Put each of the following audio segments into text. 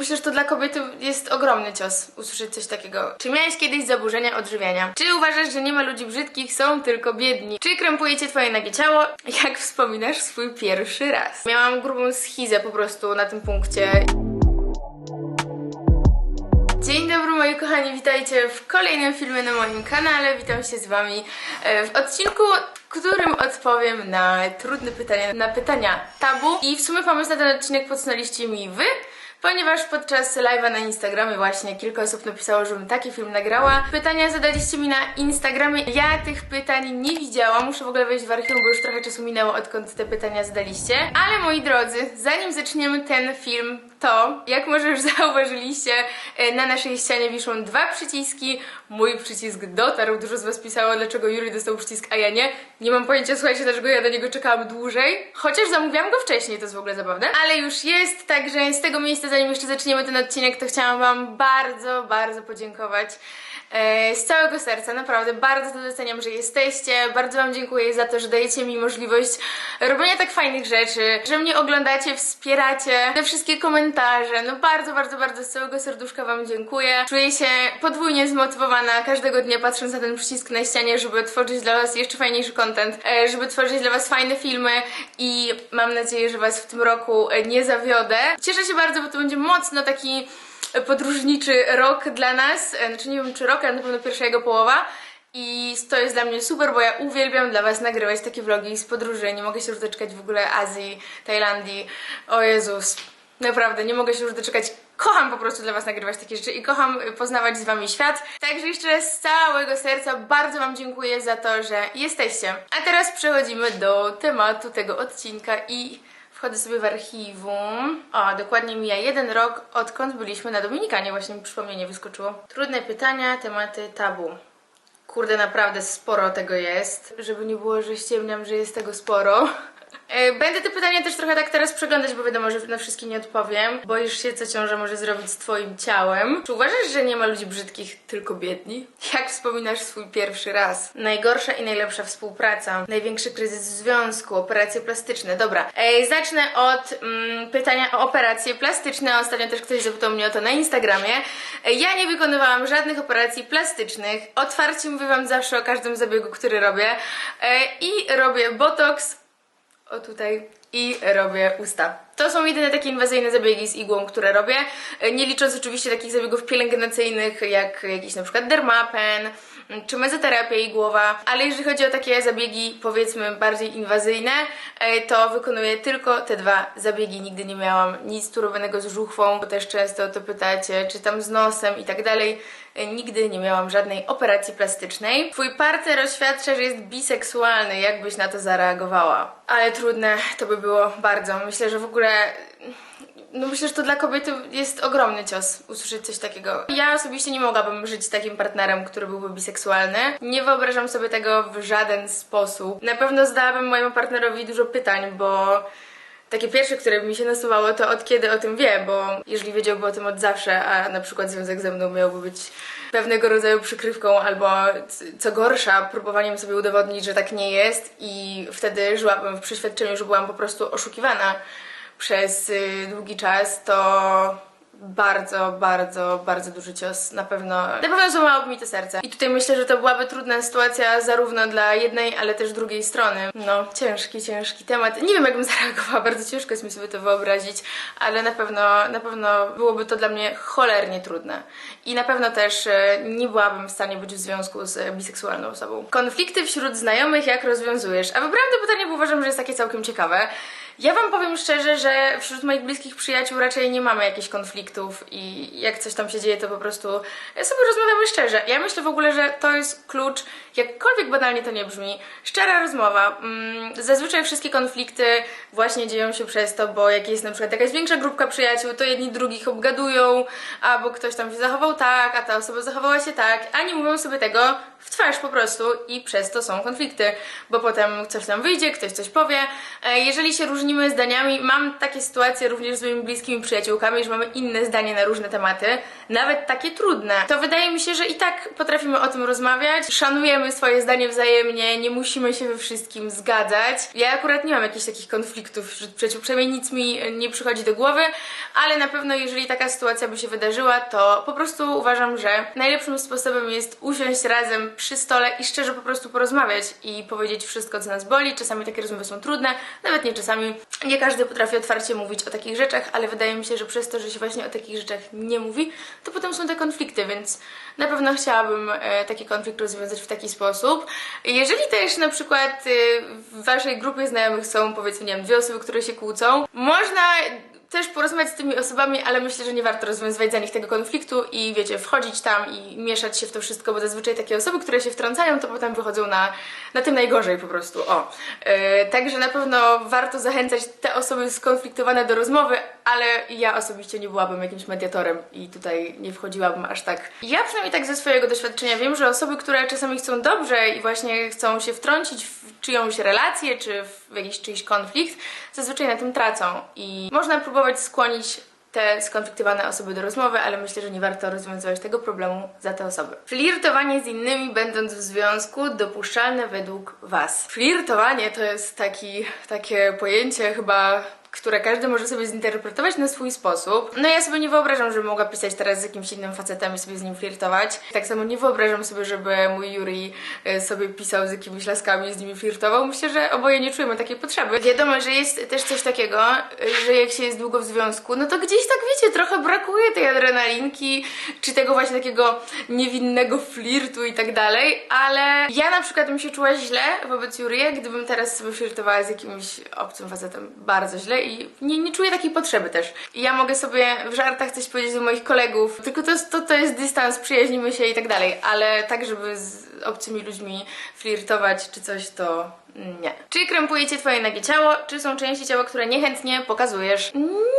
myślę, że to dla kobiety jest ogromny cios usłyszeć coś takiego. Czy miałeś kiedyś zaburzenia odżywiania? Czy uważasz, że nie ma ludzi brzydkich, są tylko biedni? Czy krępuje cię twoje nagie ciało? Jak wspominasz swój pierwszy raz? Miałam grubą schizę po prostu na tym punkcie. Dzień dobry moi kochani, witajcie w kolejnym filmie na moim kanale. Witam się z wami e, w odcinku, w którym odpowiem na trudne pytania, na pytania tabu. I w sumie pomysł na ten odcinek podsunęliście mi wy, ponieważ podczas live'a na Instagramie właśnie kilka osób napisało, żebym taki film nagrała. Pytania zadaliście mi na Instagramie. Ja tych pytań nie widziałam, muszę w ogóle wejść w archiwum, bo już trochę czasu minęło, odkąd te pytania zadaliście. Ale moi drodzy, zanim zaczniemy ten film, to, jak może już zauważyliście, e, na naszej ścianie wiszą dwa przyciski. Mój przycisk dotarł, dużo z Was pisało, dlaczego Juri dostał przycisk, a ja nie. Nie mam pojęcia, słuchajcie, dlaczego ja do niego czekałam dłużej. Chociaż zamówiłam go wcześniej, to jest w ogóle zabawne. Ale już jest, także z tego miejsca, zanim jeszcze zaczniemy ten odcinek, to chciałam Wam bardzo, bardzo podziękować. E, Z całego serca, naprawdę bardzo to doceniam, że jesteście. Bardzo Wam dziękuję za to, że dajecie mi możliwość robienia tak fajnych rzeczy, że mnie oglądacie, wspieracie, te wszystkie komentarze. No bardzo, bardzo, bardzo z całego serduszka Wam dziękuję. Czuję się podwójnie zmotywowana każdego dnia patrząc na ten przycisk na ścianie, żeby tworzyć dla Was jeszcze fajniejszy content, e, żeby tworzyć dla Was fajne filmy i mam nadzieję, że Was w tym roku nie zawiodę. Cieszę się bardzo, bo to będzie mocno taki podróżniczy rok dla nas. E, Znaczy nie wiem czy rok, ale na pewno pierwsza jego połowa. I to jest dla mnie super, bo ja uwielbiam dla Was nagrywać takie vlogi z podróży. Nie mogę się już doczekać w ogóle Azji, Tajlandii. O Jezus, naprawdę nie mogę się już doczekać. Kocham po prostu dla Was nagrywać takie rzeczy i kocham poznawać z Wami świat. Także jeszcze z całego serca bardzo Wam dziękuję za to, że jesteście. A teraz przechodzimy do tematu tego odcinka i Wchodzę sobie w archiwum. O, dokładnie mija jeden rok, odkąd byliśmy na Dominikanie. Właśnie mi przypomnienie wyskoczyło. Trudne pytania, tematy tabu. Kurde, naprawdę sporo tego jest. Żeby nie było, że ściemniam, że jest tego sporo. E, Będę te pytania też trochę tak teraz przeglądać, bo wiadomo, że na wszystkie nie odpowiem. Boisz się, co ciąża może zrobić z twoim ciałem? Czy uważasz, że nie ma ludzi brzydkich, tylko biedni? Jak wspominasz swój pierwszy raz? Najgorsza i najlepsza współpraca. Największy kryzys w związku. Operacje plastyczne. Dobra. E, zacznę od mm, pytania o operacje plastyczne. Ostatnio też ktoś zapytał mnie o to na Instagramie. E, ja nie wykonywałam żadnych operacji plastycznych. Otwarcie mówię wam zawsze o każdym zabiegu, który robię. E, I robię botox, o tutaj i robię usta. To są jedyne takie inwazyjne zabiegi z igłą, które robię, e, nie licząc oczywiście takich zabiegów pielęgnacyjnych jak jakiś na przykład dermapen mm, czy mezoterapia igłowa, ale jeżeli chodzi o takie zabiegi powiedzmy bardziej inwazyjne, e, to wykonuję tylko te dwa zabiegi. Nigdy nie miałam nic tu z żuchwą, bo też często o to pytacie, czy tam z nosem i tak dalej. E, Nigdy nie miałam żadnej operacji plastycznej. Twój partner oświadcza, że jest biseksualny. Jak byś na to zareagowała? Ale trudne to by było bardzo. Myślę, że w ogóle no myślę, że to dla kobiety jest ogromny cios usłyszeć coś takiego. Ja osobiście nie mogłabym żyć z takim partnerem, który byłby biseksualny. Nie wyobrażam sobie tego w żaden sposób. Na pewno zadałabym mojemu partnerowi dużo pytań, bo takie pierwsze, które mi się nasuwało, to od kiedy o tym wie, bo jeżeli wiedziałby o tym od zawsze, a na przykład związek ze mną miałby być pewnego rodzaju przykrywką albo co gorsza, próbowaniem sobie udowodnić, że tak nie jest i wtedy żyłabym w przeświadczeniu, że byłam po prostu oszukiwana przez y, długi czas, to bardzo, bardzo, bardzo duży cios. Na pewno, na pewno złamałoby mi to serce. I tutaj myślę, że to byłaby trudna sytuacja zarówno dla jednej, ale też drugiej strony. No, ciężki, ciężki temat. Nie wiem, jakbym zareagowała, bardzo ciężko jest mi sobie to wyobrazić, ale na pewno, na pewno byłoby to dla mnie cholernie trudne. I na pewno też e, nie byłabym w stanie być w związku z biseksualną osobą. Konflikty wśród znajomych jak rozwiązujesz? A wybrałam to pytanie, bo uważam, że jest takie całkiem ciekawe. Ja wam powiem szczerze, że wśród moich bliskich przyjaciół raczej nie mamy jakichś konfliktów i jak coś tam się dzieje, to po prostu sobie rozmawiamy szczerze. Ja myślę w ogóle, że to jest klucz, jakkolwiek banalnie to nie brzmi, szczera rozmowa. Mm, Zazwyczaj wszystkie konflikty właśnie dzieją się przez to, bo jak jest na przykład jakaś większa grupka przyjaciół, to jedni drugich obgadują, albo ktoś tam się zachował tak, a ta osoba zachowała się tak, a nie mówią sobie tego w twarz po prostu i przez to są konflikty, bo potem coś tam wyjdzie, ktoś coś powie. E, Jeżeli się różni różnimy zdaniami. Mam takie sytuacje również z moimi bliskimi przyjaciółkami, że mamy inne zdanie na różne tematy, nawet takie trudne. To wydaje mi się, że i tak potrafimy o tym rozmawiać, szanujemy swoje zdanie wzajemnie, nie musimy się we wszystkim zgadzać. Ja akurat nie mam jakichś takich konfliktów wśród przyjaciół, przynajmniej nic mi nie przychodzi do głowy, ale na pewno jeżeli taka sytuacja by się wydarzyła, to po prostu uważam, że najlepszym sposobem jest usiąść razem przy stole i szczerze po prostu porozmawiać i powiedzieć wszystko, co nas boli. Czasami takie rozmowy są trudne, nawet nie czasami. Nie każdy potrafi otwarcie mówić o takich rzeczach, ale wydaje mi się, że przez to, że się właśnie o takich rzeczach nie mówi, to potem są te konflikty, więc na pewno chciałabym e, taki konflikt rozwiązać w taki sposób. Jeżeli też na przykład e, w waszej grupie znajomych są powiedzmy, nie wiem, dwie osoby, które się kłócą, można też porozmawiać z tymi osobami, ale myślę, że nie warto rozwiązywać za nich tego konfliktu i wiecie, wchodzić tam i mieszać się w to wszystko, bo zazwyczaj takie osoby, które się wtrącają, to potem wychodzą na, na tym najgorzej po prostu. O. Yy, także na pewno warto zachęcać te osoby skonfliktowane do rozmowy, ale ja osobiście nie byłabym jakimś mediatorem i tutaj nie wchodziłabym aż tak. Ja przynajmniej tak ze swojego doświadczenia wiem, że osoby, które czasami chcą dobrze i właśnie chcą się wtrącić w czyjąś relację, czy w jakiś czyjś konflikt, zazwyczaj na tym tracą i można próbować skłonić te skonfliktowane osoby do rozmowy, ale myślę, że nie warto rozwiązywać tego problemu za te osoby. Flirtowanie z innymi, będąc w związku, dopuszczalne według Was. Flirtowanie to jest taki, takie pojęcie chyba które każdy może sobie zinterpretować na swój sposób. No ja sobie nie wyobrażam, żebym mogła pisać teraz z jakimś innym facetem i sobie z nim flirtować. Tak samo nie wyobrażam sobie, żeby mój Yuri e, sobie pisał z jakimiś laskami i z nimi flirtował. Myślę, że oboje nie czujemy takiej potrzeby. Wiadomo, że jest też coś takiego, że jak się jest długo w związku, no to gdzieś tak wiecie, trochę brakuje tej adrenalinki, czy tego właśnie takiego niewinnego flirtu i tak dalej, ale ja na przykład bym się czuła źle wobec Jurija, gdybym teraz sobie flirtowała z jakimś obcym facetem bardzo źle i nie, nie czuję takiej potrzeby też. I ja mogę sobie w żartach coś powiedzieć do moich kolegów, tylko to jest, to, to jest dystans, przyjaźnimy się i tak dalej, ale tak, żeby z obcymi ludźmi flirtować czy coś, to nie. Czy krępujecie twoje nagie ciało? Czy są części ciała, które niechętnie pokazujesz?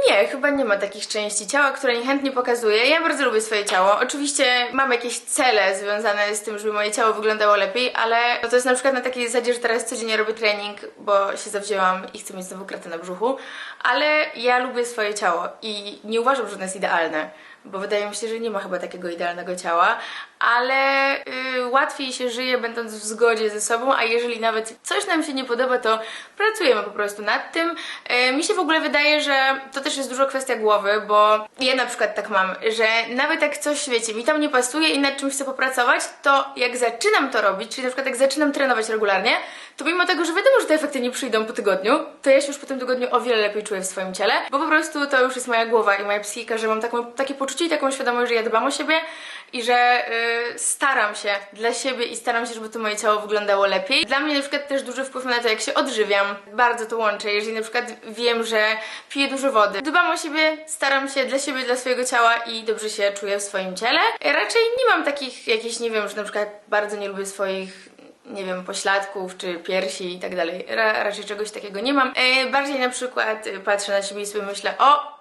Nie, chyba nie ma takich części ciała, które niechętnie pokazuję. Ja bardzo lubię swoje ciało. Oczywiście mam jakieś cele związane z tym, żeby moje ciało wyglądało lepiej, ale to jest na przykład na takiej zasadzie, że teraz codziennie robię trening, bo się zawzięłam i chcę mieć znowu kratę na brzuchu, ale ja lubię swoje ciało i nie uważam, że ono jest idealne bo wydaje mi się, że nie ma chyba takiego idealnego ciała, ale y, łatwiej się żyje będąc w zgodzie ze sobą, a jeżeli nawet coś nam się nie podoba, to pracujemy po prostu nad tym. Y, mi się w ogóle wydaje, że to też jest dużo kwestia głowy, bo ja na przykład tak mam, że nawet jak coś, wiecie, mi tam nie pasuje i nad czymś chcę popracować, to jak zaczynam to robić, czyli na przykład jak zaczynam trenować regularnie, to mimo tego, że wiadomo, że te efekty nie przyjdą po tygodniu, to ja się już po tym tygodniu o wiele lepiej czuję w swoim ciele, bo po prostu to już jest moja głowa i moja psychika, że mam taką, takie poczucie i taką świadomość, że ja dbam o siebie i że y, staram się dla siebie i staram się, żeby to moje ciało wyglądało lepiej. Dla mnie na przykład też duży wpływ na to, jak się odżywiam. Bardzo to łączę. Jeżeli na przykład wiem, że piję dużo wody, dbam o siebie, staram się dla siebie, dla swojego ciała i dobrze się czuję w swoim ciele. Raczej nie mam takich jakichś, nie wiem, że na przykład bardzo nie lubię swoich nie wiem, pośladków czy piersi i tak dalej. Ra raczej czegoś takiego nie mam. E, bardziej na przykład e, patrzę na siebie i sobie myślę, o,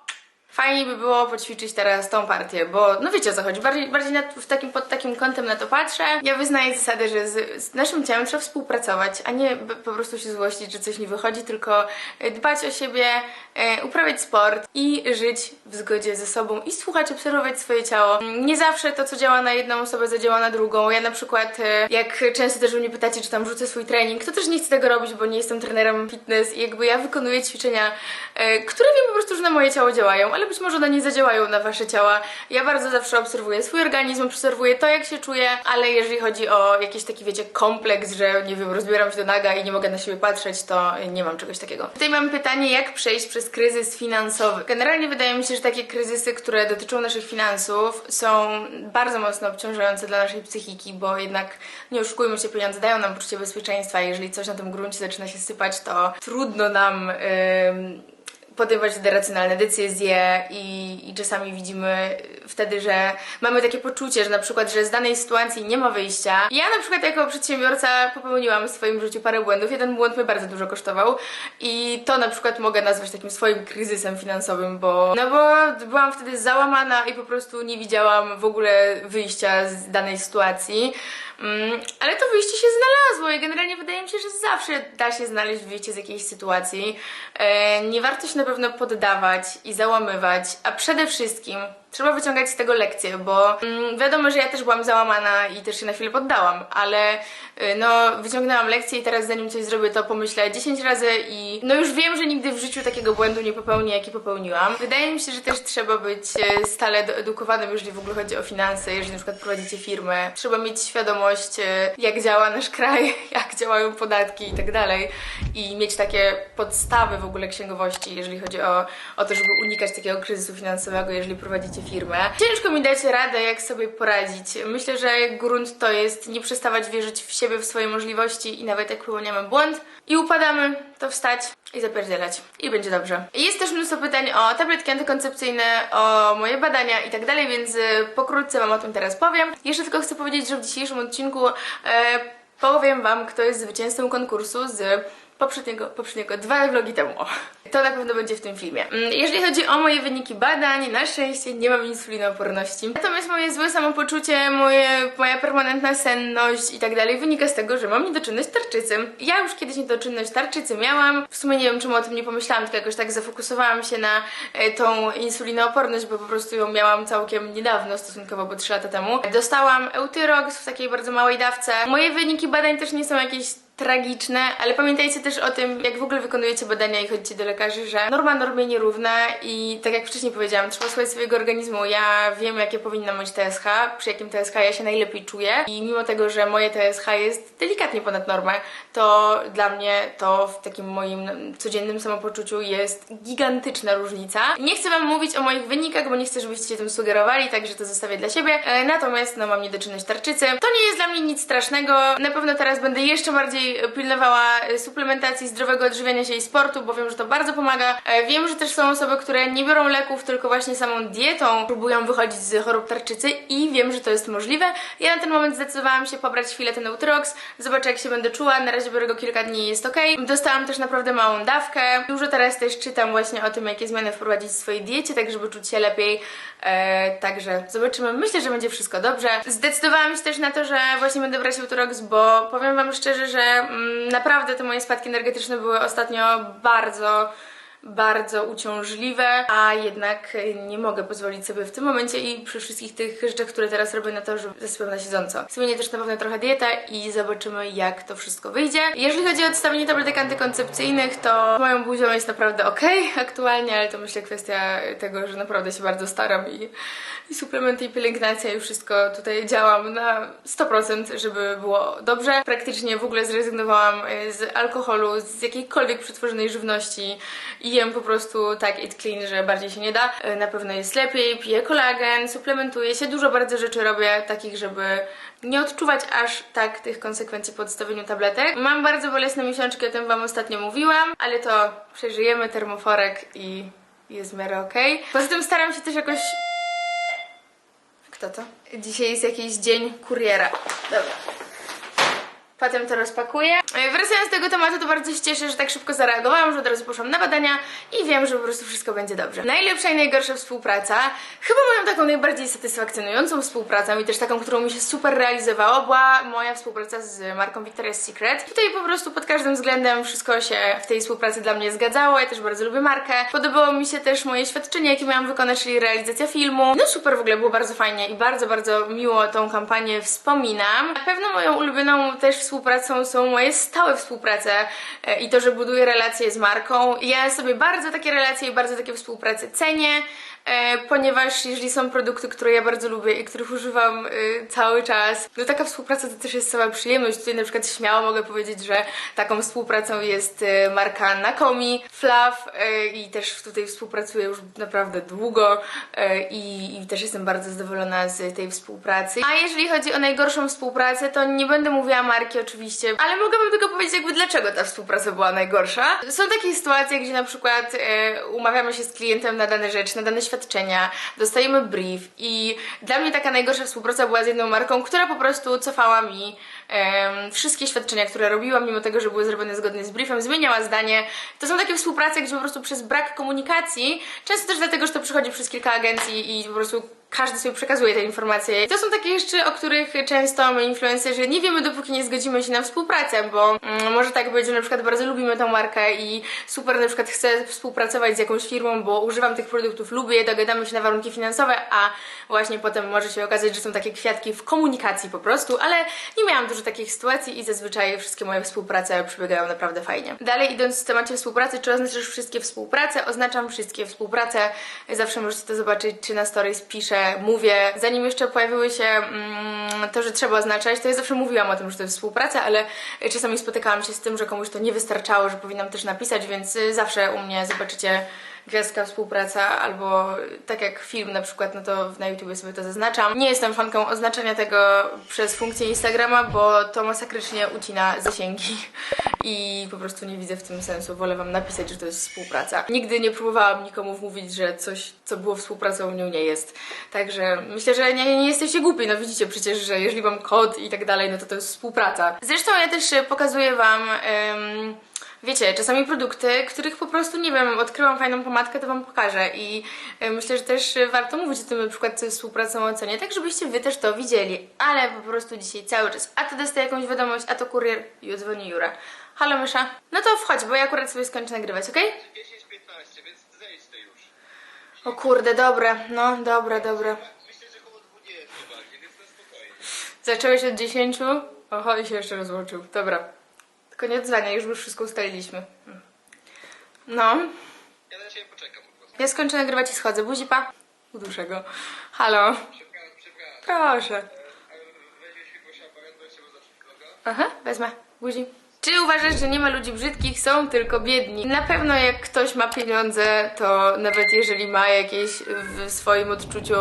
Fajnie by było poćwiczyć teraz tą partię, bo no wiecie o co chodzi, bardziej, bardziej w takim, pod takim kątem na to patrzę. Ja wyznaję zasadę, że z, z naszym ciałem trzeba współpracować, a nie po prostu się złościć, że coś nie wychodzi, tylko e, dbać o siebie, e, uprawiać sport i żyć w zgodzie ze sobą i słuchać, obserwować swoje ciało. Nie zawsze to, co działa na jedną osobę, zadziała na drugą. Ja na przykład, e, jak często też mnie pytacie, czy tam rzucę swój trening, to też nie chcę tego robić, bo nie jestem trenerem fitness i jakby ja wykonuję ćwiczenia, e, które wiem po prostu, że na moje ciało działają, ale być może one nie zadziałają na wasze ciała. Ja bardzo zawsze obserwuję swój organizm, obserwuję to, jak się czuję, ale jeżeli chodzi o jakiś taki, wiecie, kompleks, że nie wiem, rozbieram się do naga i nie mogę na siebie patrzeć, to nie mam czegoś takiego. Tutaj mam pytanie, jak przejść przez kryzys finansowy. Generalnie wydaje mi się, że takie kryzysy, które dotyczą naszych finansów, są bardzo mocno obciążające dla naszej psychiki, bo jednak nie oszukujmy się, pieniądze dają nam poczucie bezpieczeństwa. Jeżeli coś na tym gruncie zaczyna się sypać, to trudno nam. Yy, podejmować wtedy racjonalne decyzje i, i czasami widzimy wtedy, że mamy takie poczucie, że na przykład, że z danej sytuacji nie ma wyjścia. Ja na przykład jako przedsiębiorca popełniłam w swoim życiu parę błędów. Jeden błąd mnie bardzo dużo kosztował i to na przykład mogę nazwać takim swoim kryzysem finansowym, bo no bo byłam wtedy załamana i po prostu nie widziałam w ogóle wyjścia z danej sytuacji. Mm, ale to wyjście się znalazło i generalnie wydaje mi się, że zawsze da się znaleźć wyjście z jakiejś sytuacji. E, nie warto się na pewno poddawać i załamywać, a przede wszystkim trzeba wyciągać z tego lekcje, bo mm, wiadomo, że ja też byłam załamana i też się na chwilę poddałam, ale y, no wyciągnęłam lekcję i teraz zanim coś zrobię, to pomyślę 10 razy i no już wiem, że nigdy w życiu takiego błędu nie popełnię, jaki popełniłam. Wydaje mi się, że też trzeba być e, stale doedukowanym, jeżeli w ogóle chodzi o finanse, jeżeli na przykład prowadzicie firmę. Trzeba mieć świadomość, e, jak działa nasz kraj, jak działają podatki i tak dalej i mieć takie podstawy w ogóle księgowości, jeżeli chodzi o, o to, żeby unikać takiego kryzysu finansowego, jeżeli prowadzicie firmę. Ciężko mi dać radę, jak sobie poradzić. Myślę, że grunt to jest nie przestawać wierzyć w siebie, w swoje możliwości i nawet jak popełniamy błąd i upadamy, to wstać i zapierdzielać. I będzie dobrze. Jest też mnóstwo pytań o tabletki antykoncepcyjne, o moje badania i tak dalej, więc y, pokrótce Wam o tym teraz powiem. Jeszcze tylko chcę powiedzieć, że w dzisiejszym odcinku e, powiem Wam, kto jest zwycięzcą konkursu z poprzedniego, poprzedniego, dwa vlogi temu. To na pewno będzie w tym filmie. Mm, Jeżeli chodzi o moje wyniki badań, na szczęście nie mam insulinooporności. Natomiast moje złe samopoczucie, moje, moja permanentna senność i tak dalej wynika z tego, że mam niedoczynność tarczycy. Ja już kiedyś niedoczynność tarczycy miałam. W sumie nie wiem, czemu o tym nie pomyślałam, tylko jakoś tak zafokusowałam się na e, tą insulinooporność, bo po prostu ją miałam całkiem niedawno, stosunkowo bo 3 lata temu. Dostałam Eutyrox w takiej bardzo małej dawce. Moje wyniki badań też nie są jakieś tragiczne, ale pamiętajcie też o tym, jak w ogóle wykonujecie badania i chodzicie do lekarzy, że norma normie nierówna i tak jak wcześniej powiedziałam, trzeba słuchać swojego organizmu. Ja wiem, jakie powinno mieć TSH, przy jakim TSH ja się najlepiej czuję i mimo tego, że moje TSH jest delikatnie ponad normę, to dla mnie to w takim moim codziennym samopoczuciu jest gigantyczna różnica. Nie chcę Wam mówić o moich wynikach, bo nie chcę, żebyście się tym sugerowali, także to zostawię dla siebie. E, Natomiast no mam niedoczynność tarczycy. To nie jest dla mnie nic strasznego. Na pewno teraz będę jeszcze bardziej pilnowała suplementacji, zdrowego odżywiania się i sportu, bo wiem, że to bardzo pomaga. E, Wiem, że też są osoby, które nie biorą leków, tylko właśnie samą dietą próbują wychodzić z chorób tarczycy i wiem, że to jest możliwe. Ja na ten moment zdecydowałam się pobrać chwilę ten Eutrox, zobaczę jak się będę czuła, na razie biorę go kilka dni i jest ok. Dostałam też naprawdę małą dawkę. Dużo teraz też czytam właśnie o tym, jakie zmiany wprowadzić w swojej diecie, tak żeby czuć się lepiej. E, także zobaczymy. Myślę, że będzie wszystko dobrze. Zdecydowałam się też na to, że właśnie będę brać Eutrox, bo powiem Wam szczerze, że naprawdę te moje spadki energetyczne były ostatnio bardzo bardzo uciążliwe, a jednak y, nie mogę pozwolić sobie w tym momencie i przy wszystkich tych rzeczach, które teraz robię na to, że zasypiam na siedząco. Zmienię też na pewno trochę dietę i zobaczymy jak to wszystko wyjdzie. Jeżeli chodzi o odstawienie tabletek antykoncepcyjnych, to moją buzią jest naprawdę ok aktualnie, ale to myślę kwestia tego, że naprawdę się bardzo staram i, i suplementy i pielęgnacja i wszystko tutaj działam na 100%, żeby było dobrze. Praktycznie w ogóle zrezygnowałam y, z alkoholu, z jakiejkolwiek przetworzonej żywności i jem po prostu tak it clean, że bardziej się nie da. E, Na pewno jest lepiej, piję kolagen, suplementuję się, dużo bardzo rzeczy robię takich, żeby nie odczuwać aż tak tych konsekwencji po odstawieniu tabletek. Mam bardzo bolesne miesiączki, o tym Wam ostatnio mówiłam, ale to przeżyjemy termoforek i jest w miarę okej. Poza tym staram się też jakoś kto to? Dzisiaj jest jakiś dzień kuriera. Dobra. Potem to rozpakuję. E, Wracając do tego tematu, to bardzo się cieszę, że tak szybko zareagowałam, że od razu poszłam na badania i wiem, że po prostu wszystko będzie dobrze. Najlepsza i najgorsza współpraca, chyba moją taką najbardziej satysfakcjonującą współpracą i też taką, którą mi się super realizowało, była moja współpraca z marką Victoria's Secret. Tutaj po prostu pod każdym względem wszystko się w tej współpracy dla mnie zgadzało, ja też bardzo lubię markę. Podobało mi się też moje świadczenie, jakie miałam wykonać, czyli realizacja filmu. No super w ogóle, było bardzo fajnie i bardzo, bardzo miło tą kampanię wspominam. Na pewno moją ulubioną też współpracą są moje stałe współprace e, i to, że buduję relacje z marką. Ja sobie bardzo takie relacje i bardzo takie współprace cenię. E, ponieważ jeżeli są produkty, które ja bardzo lubię i których używam e, cały czas, no taka współpraca to też jest cała przyjemność. Tutaj na przykład śmiało mogę powiedzieć, że taką współpracą jest marka Nakomi, Fluff i też tutaj współpracuję już naprawdę długo i, i też jestem bardzo zadowolona z tej współpracy. A jeżeli chodzi o najgorszą współpracę, to nie będę mówiła marki oczywiście, ale mogłabym tylko powiedzieć jakby dlaczego ta współpraca była najgorsza. Są takie sytuacje, gdzie na przykład e, umawiamy się z klientem na dane rzeczy, na dane świadczenia, dostajemy brief i dla mnie taka najgorsza współpraca była z jedną marką, która po prostu cofała mi wszystkie świadczenia, które robiłam, mimo tego, że były zrobione zgodnie z briefem, zmieniała zdanie. To są takie współprace, gdzie po prostu przez brak komunikacji, często też dlatego, że to przychodzi przez kilka agencji i po prostu każdy sobie przekazuje te informacje. To są takie rzeczy, o których często my influencerzy nie wiemy, dopóki nie zgodzimy się na współpracę, bo mm, może tak być, że na przykład bardzo lubimy tą markę i super na przykład chcę współpracować z jakąś firmą, bo używam tych produktów, lubię je, dogadamy się na warunki finansowe, a właśnie potem może się okazać, że są takie kwiatki w komunikacji po prostu, ale nie miałam dużo takich sytuacji i zazwyczaj wszystkie moje współprace przebiegają naprawdę fajnie. Dalej idąc w temacie współpracy, czy oznaczasz wszystkie współprace? Oznaczam wszystkie współprace. Zawsze możecie to zobaczyć, czy na stories piszę, mówię. Zanim jeszcze pojawiły się mm, to, że trzeba oznaczać, to ja zawsze mówiłam o tym, że to jest współpraca, ale czasami spotykałam się z tym, że komuś to nie wystarczało, że powinnam też napisać, więc y, zawsze u mnie zobaczycie gwiazdka współpraca, albo tak jak film na przykład, no to na YouTubie sobie to zaznaczam. Nie jestem fanką oznaczania tego przez funkcję Instagrama, bo to masakrycznie ucina zasięgi i po prostu nie widzę w tym sensu. Wolę wam napisać, że to jest współpraca. Nigdy nie próbowałam nikomu wmówić, że coś, co było współpracą, nią nie jest. Także myślę, że nie, nie jesteście głupi. No widzicie przecież, że jeżeli mam kod i tak dalej, no to to jest współpraca. Zresztą ja też pokazuję wam... Wiecie, czasami produkty, których po prostu nie wiem, odkryłam fajną pomadkę, to wam pokażę i e, myślę, że też warto mówić o tym na przykład współpracą o cenie, tak żebyście wy też to widzieli, ale po prostu dzisiaj cały czas, a to dostaję jakąś wiadomość, a to kurier i dzwoni Jura. Halo mysza? No to wchodź, bo ja akurat sobie skończę nagrywać, okej? 10-15, więc zejdź ty już. O kurde, dobra, no dobra, dobra. Myślę, że koło 20 bardziej, więc na spokojnie. Zacząłeś od 10? Oho, i się jeszcze rozłączył. Dobra. Tylko nie odzwania, już już wszystko ustaliliśmy. No. Ja na ciebie poczekam. Ja skończę nagrywać i schodzę. Buzi pa. Uduszę go. Halo. Proszę. Vloga. Aha, wezmę. Buzi. Czy uważasz, że nie ma ludzi brzydkich, są tylko biedni? Na pewno jak ktoś ma pieniądze, to nawet jeżeli ma jakieś w swoim odczuciu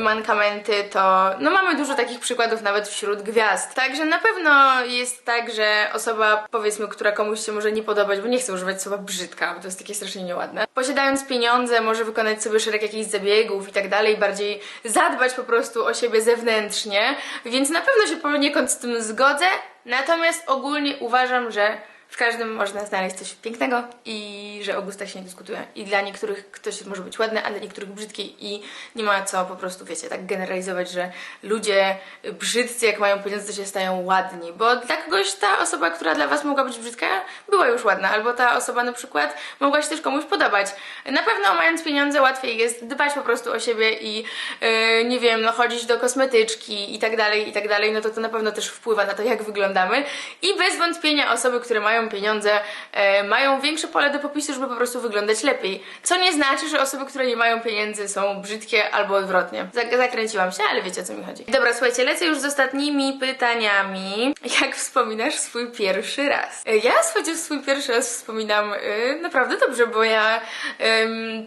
mankamenty, to no mamy dużo takich przykładów nawet wśród gwiazd. Także na pewno jest tak, że osoba powiedzmy, która komuś się może nie podobać, bo nie chcę używać słowa brzydka, bo to jest takie strasznie nieładne. Posiadając pieniądze może wykonać sobie szereg jakichś zabiegów i tak dalej, bardziej zadbać po prostu o siebie zewnętrznie, więc na pewno się poniekąd z tym zgodzę, Natomiast ogólnie uważam, że w każdym można znaleźć coś pięknego i że o gustach się nie dyskutuje. I dla niektórych ktoś może być ładny, a dla niektórych brzydki i nie ma co po prostu, wiecie, tak generalizować, że ludzie brzydcy jak mają pieniądze, to się stają ładni. Bo dla kogoś ta osoba, która dla was mogła być brzydka, była już ładna. Albo ta osoba na przykład mogła się też komuś podobać. Na pewno mając pieniądze łatwiej jest dbać po prostu o siebie i yy, nie wiem, no chodzić do kosmetyczki i tak dalej, i tak dalej, no to to na pewno też wpływa na to, jak wyglądamy. I bez wątpienia osoby, które mają pieniądze, e, mają większe pole do popisu, żeby po prostu wyglądać lepiej. Co nie znaczy, że osoby, które nie mają pieniędzy są brzydkie albo odwrotnie. Zak- zakręciłam się, ale wiecie o co mi chodzi. Dobra, słuchajcie, lecę już z ostatnimi pytaniami. Jak wspominasz swój pierwszy raz? E, Ja, słuchajcie, swój pierwszy raz wspominam e, naprawdę dobrze, bo ja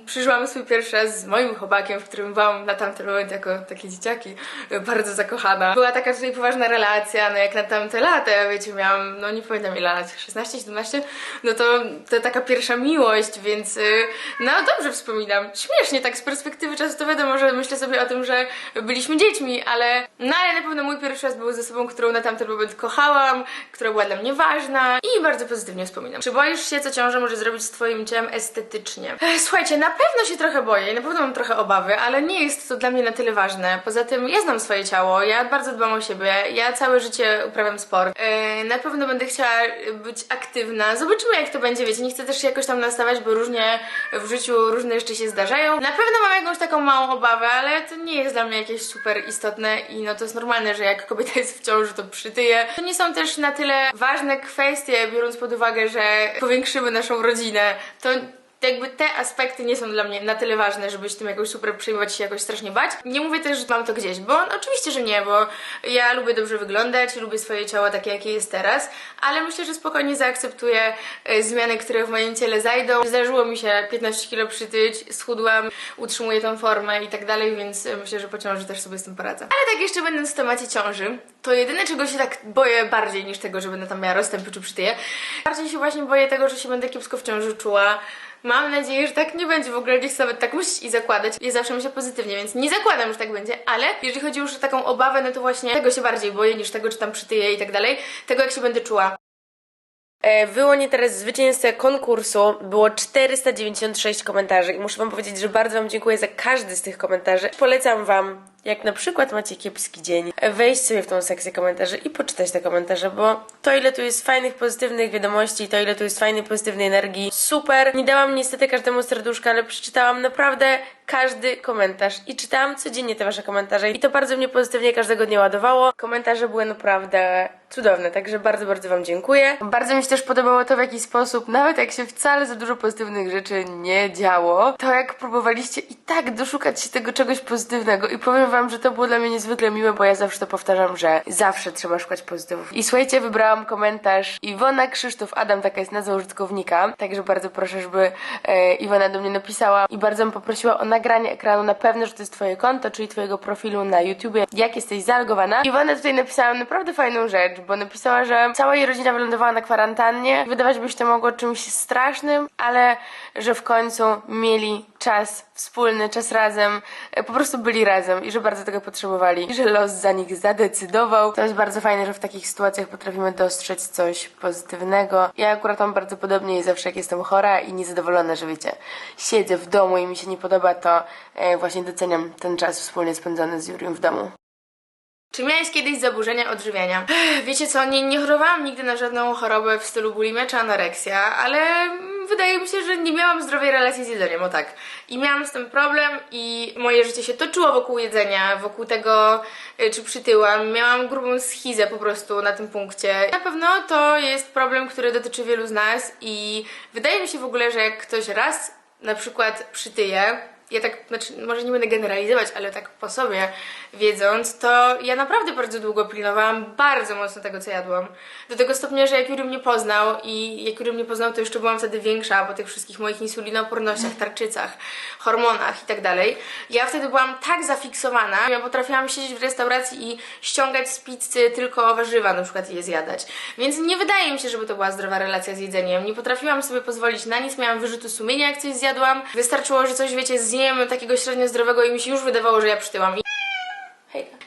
przeżyłam swój pierwszy raz z moim chłopakiem, w którym byłam na tamten moment jako takie dzieciaki bardzo zakochana. Była taka tutaj poważna relacja, no jak na tamte lata, ja wiecie, miałam, no nie pamiętam ile lat, 16, 17, no to, to taka pierwsza miłość, więc y, no dobrze wspominam. Śmiesznie tak z perspektywy czasu to wiadomo, że myślę sobie o tym, że byliśmy dziećmi, ale no ale na pewno mój pierwszy raz był ze sobą, którą na tamten moment kochałam, która była dla mnie ważna i bardzo pozytywnie wspominam. Czy boisz się, co ciąża może zrobić z twoim ciałem estetycznie? Ech, Słuchajcie, na pewno się trochę boję i na pewno mam trochę obawy, ale nie jest to dla mnie na tyle ważne. Poza tym ja znam swoje ciało, ja bardzo dbam o siebie, ja całe życie uprawiam sport. Yy, na pewno będę chciała być aktywna. Zobaczymy jak to będzie, wiecie, nie chcę też się jakoś tam nastawiać, bo różnie w życiu różne rzeczy się zdarzają. Na pewno mam jakąś taką małą obawę, ale to nie jest dla mnie jakieś super istotne i no to jest normalne, że jak kobieta jest w ciąży, to przytyje. To nie są też na tyle ważne kwestie, biorąc pod uwagę, że powiększymy naszą rodzinę. To jakby te aspekty nie są dla mnie na tyle ważne, żeby się tym jakoś super przejmować się jakoś strasznie bać. Nie mówię też, że mam to gdzieś, bo no, oczywiście, że nie, bo ja lubię dobrze wyglądać, lubię swoje ciało takie, jakie jest teraz, ale myślę, że spokojnie zaakceptuję e, zmiany, które w moim ciele zajdą. Zdarzyło mi się 15 kilo przytyć, schudłam, utrzymuję tą formę i tak dalej, więc e, myślę, że po ciąży też sobie z tym poradzę. Ale tak jeszcze będąc w temacie ciąży, to jedyne czego się tak boję bardziej niż tego, że będę tam miała rozstępy czy przytyję, bardziej się właśnie boję tego, że się będę kiepsko w ciąży czuła, Mam nadzieję, że tak nie będzie. W ogóle nie chcę nawet tak myśleć i zakładać. Ja zawsze myślę pozytywnie, więc nie zakładam, że tak będzie, ale jeżeli chodzi już o taką obawę, no to właśnie tego się bardziej boję niż tego, czy tam przytyję i tak dalej. Tego, jak się będę czuła. E, Wyłonię teraz zwycięzcę konkursu. Było 496 komentarzy i muszę wam powiedzieć, że bardzo wam dziękuję za każdy z tych komentarzy. Polecam wam, jak na przykład macie kiepski dzień, wejść sobie w tą sekcję komentarzy i poczytać te komentarze, bo to ile tu jest fajnych, pozytywnych wiadomości, to ile tu jest fajnej, pozytywnej energii, super. Nie dałam niestety każdemu serduszka, ale przeczytałam naprawdę każdy komentarz i czytałam codziennie te wasze komentarze i to bardzo mnie pozytywnie każdego dnia ładowało. Komentarze były naprawdę cudowne, także bardzo, bardzo wam dziękuję. Bardzo mi się też podobało to, w jaki sposób, nawet jak się wcale za dużo pozytywnych rzeczy nie działo, to jak próbowaliście i tak doszukać się tego czegoś pozytywnego. I powiem wam, że to było dla mnie niezwykle miłe, bo ja zawsze to powtarzam, że zawsze trzeba szukać pozytywów. I słuchajcie, wybrałam komentarz Iwona Krzysztof Adam, taka jest nazwa użytkownika, także bardzo proszę, żeby e, Iwona do mnie napisała i bardzo bym poprosiła o nagranie ekranu na pewno, że to jest twoje konto, czyli twojego profilu na YouTubie, jak jesteś zalogowana. Iwona tutaj napisała naprawdę fajną rzecz, bo napisała, że cała jej rodzina wylądowała na kwarantannie. Wydawać by się to mogło czymś strasznym, ale że w końcu mieli czas wspólny, czas razem, e, po prostu byli razem i że bardzo tego potrzebowali i że los za nich zadecydował. To jest bardzo fajne, że w takich sytuacjach potrafimy dostrzec coś pozytywnego. Ja akurat mam bardzo podobnie i zawsze jak jestem chora i niezadowolona, że wiecie, siedzę w domu i mi się nie podoba, to e, właśnie doceniam ten czas wspólnie spędzony z Juriem w domu. Czy miałeś kiedyś zaburzenia odżywiania? Wiecie co, nie, nie chorowałam nigdy na żadną chorobę w stylu bulimia czy anoreksja, ale wydaje mi się, że nie miałam zdrowej relacji z jedzeniem, o tak. I miałam z tym problem i moje życie się toczyło wokół jedzenia, wokół tego, y, czy przytyłam. Miałam grubą schizę po prostu na tym punkcie. Na pewno to jest problem, który dotyczy wielu z nas i wydaje mi się w ogóle, że jak ktoś raz na przykład przytyje, ja tak, znaczy, może nie będę generalizować, ale tak po sobie wiedząc, to ja naprawdę bardzo długo pilnowałam bardzo mocno tego, co jadłam. Do tego stopnia, że jak Juri mnie poznał i jak Juri mnie poznał, to jeszcze byłam wtedy większa po tych wszystkich moich insulinoopornościach, tarczycach, hormonach i tak dalej. Ja wtedy byłam tak zafiksowana, ja potrafiłam siedzieć w restauracji i ściągać z pizzy tylko warzywa, na przykład i je zjadać. Więc nie wydaje mi się, żeby to była zdrowa relacja z jedzeniem. Nie potrafiłam sobie pozwolić na nic, miałam wyrzuty sumienia, jak coś zjadłam. Wystarczyło, że coś, wiecie, zjem takiego średnio zdrowego i mi się już wydawało, że ja przytyłam. I...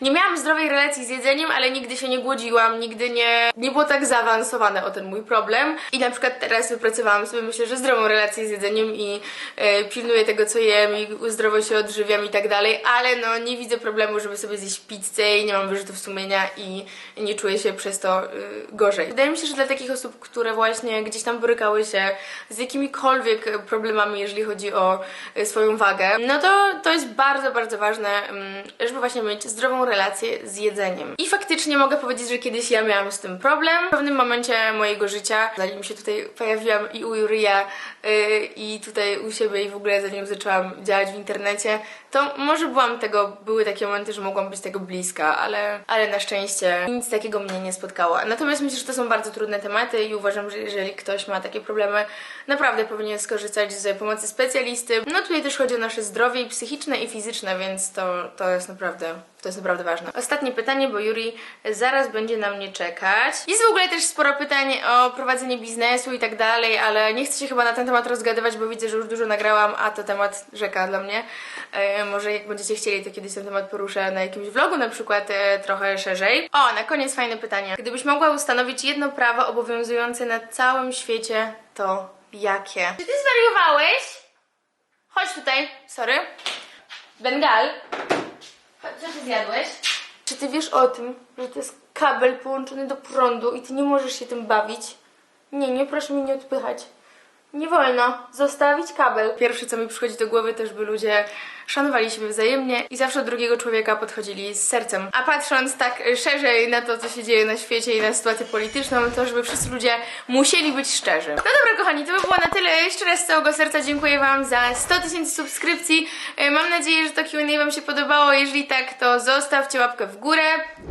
Nie miałam zdrowej relacji z jedzeniem, ale nigdy się nie głodziłam, nigdy nie, nie było tak zaawansowane o ten mój problem. I na przykład teraz wypracowałam sobie, myślę, że zdrową relację z jedzeniem i e, pilnuję tego, co jem i zdrowo się odżywiam i tak dalej, ale no nie widzę problemu, żeby sobie zjeść pizzę i nie mam wyrzutów sumienia i nie czuję się przez to y, gorzej. Wydaje mi się, że dla takich osób, które właśnie gdzieś tam borykały się z jakimikolwiek problemami, jeżeli chodzi o y, swoją wagę, no to to jest bardzo, bardzo ważne, mm, żeby właśnie mieć zdrową relację z jedzeniem. I faktycznie mogę powiedzieć, że kiedyś ja miałam z tym problem. W pewnym momencie mojego życia, zanim się tutaj pojawiłam i u Juria i tutaj u siebie i w ogóle zanim zaczęłam działać w internecie, to może byłam tego, były takie momenty, że mogłam być tego bliska, ale, ale na szczęście nic takiego mnie nie spotkało. Natomiast myślę, że to są bardzo trudne tematy i uważam, że jeżeli ktoś ma takie problemy, naprawdę powinien skorzystać z pomocy specjalisty. No tutaj też chodzi o nasze zdrowie i psychiczne i fizyczne, więc to, to jest naprawdę to jest naprawdę ważne. Ostatnie pytanie, bo Juri zaraz będzie na mnie czekać. Jest w ogóle też sporo pytań o prowadzenie biznesu i tak dalej, ale nie chcę się chyba na ten temat rozgadywać, bo widzę, że już dużo nagrałam, a to temat rzeka dla mnie. E, może jak będziecie chcieli, to kiedyś ten temat poruszę na jakimś vlogu na przykład e, trochę szerzej. O, na koniec fajne pytanie. Gdybyś mogła ustanowić jedno prawo obowiązujące na całym świecie, to jakie? Czy ty zwariowałeś? Chodź tutaj, sorry. Bengal. Co ty zjadłeś? Czy ty wiesz o tym, że to jest kabel połączony do prądu i ty nie możesz się tym bawić? Nie, nie, proszę mnie nie odpychać. Nie wolno zostawić kabel. Pierwsze, co mi przychodzi do głowy, to żeby ludzie szanowali siebie wzajemnie i zawsze drugiego człowieka podchodzili z sercem. A patrząc tak szerzej na to, co się dzieje na świecie i na sytuację polityczną, to żeby wszyscy ludzie musieli być szczerzy. No dobra, kochani, to by było na tyle. Jeszcze raz z całego serca dziękuję Wam za 100 tysięcy subskrypcji. E, Mam nadzieję, że to Q&A Wam się podobało. Jeżeli tak, to zostawcie łapkę w górę.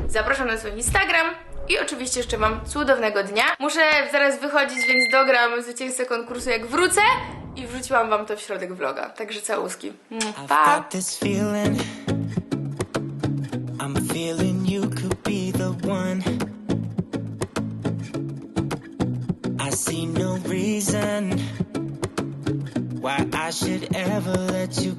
Zapraszam na swój Instagram. I oczywiście jeszcze Wam cudownego dnia. Muszę zaraz wychodzić, więc dogram zwycięzcę konkursu jak wrócę i wrzuciłam Wam to w środek vloga. Także całuski. Pa! why I should ever let you